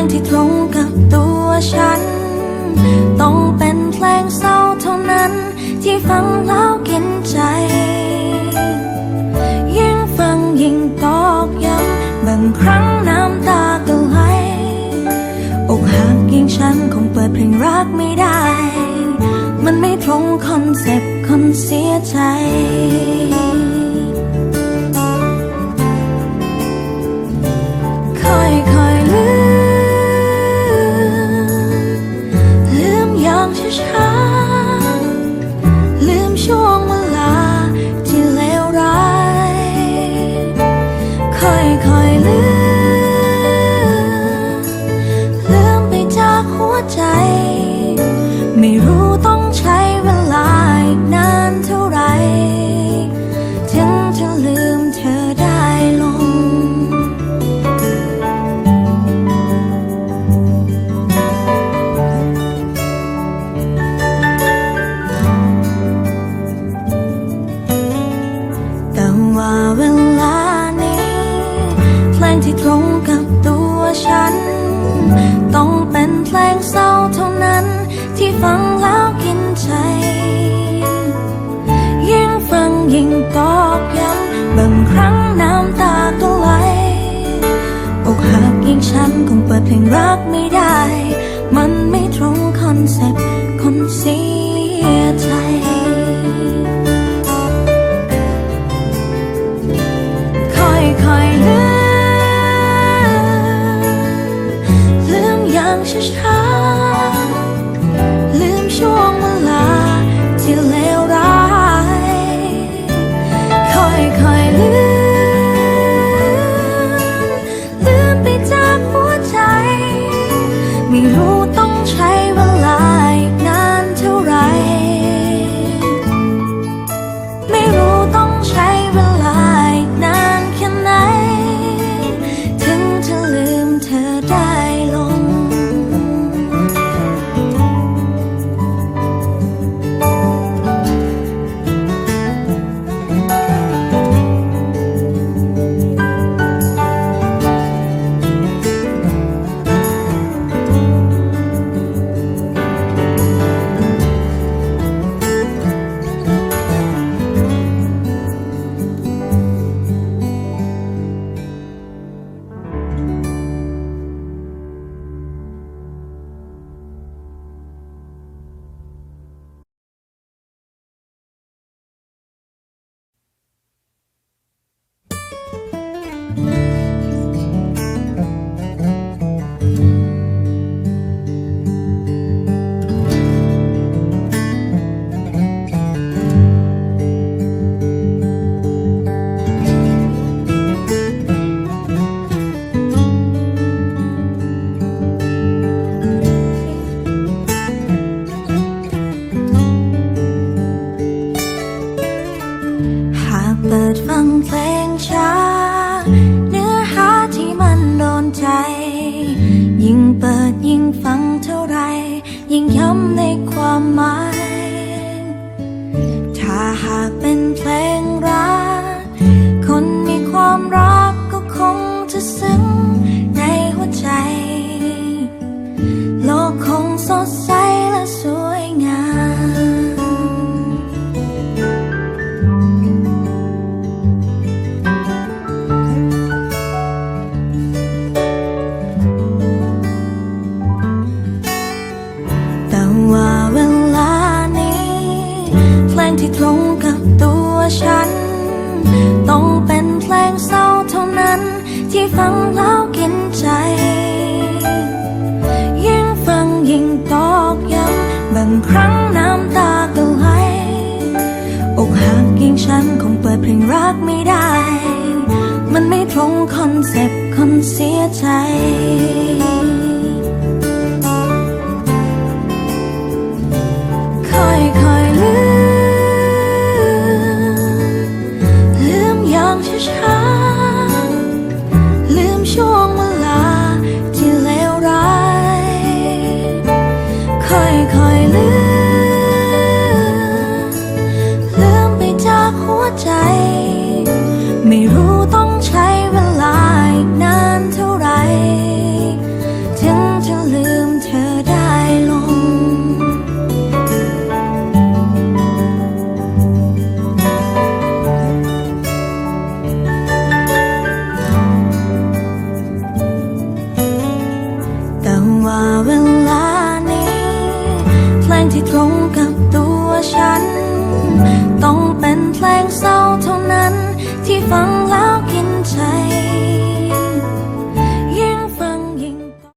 งที่ตรงกับตัวฉัน ต้องเป็นเพลงเศร้าเท่านั้น ที่ฟังแล้วกินใจ ยิ่งฟังยิ่งตอกย้ำบางครั้งน้ำตาก็ไหลอกหักยิ่งฉันคงเปิดเพลงรักไม่ได้ มันไม่ตรงคอนเซปต์คนเสียใจ ฟังแล้วกินใจ ยิ่งฟังยิ่งตอกย้ำบางครั้งน้ำตาก็ไหลอกหักยิ่งฉันคงเปิดเพลงรักไม่ได้ มันไม่ตรงคอนเซ็ปต์คนเสียใจค่อยค่อยๆลืมลืมอย่างช้า หากเปิดฟังเพลงช้า เนื้อหาที่มันโดนใจ ยิ่งเปิดยิ่งฟังเท่าไร ยิ่งย้ำในความหมาย ต้องเป็นเพลงเศร้าเท่านั้น ที่ฟังแล้วกินใจ ยิ่งฟังยิ่งตอกย้ำบางครั้งน้ำตาก็ไหลอกหักยิ่งฉันคงเปิดเพลงรักไม่ได้ มันไม่ตรงคอนเซปต์คนเสียใจ ช้าๆลืมช่วงเวลาที่เลวร้ายค่อยค่อยๆลืม ลืมไปจากหัวใจ ไม่รู้ต้อง ที่ตรงกับตัวฉัน ต้องเป็นเพลงเศร้า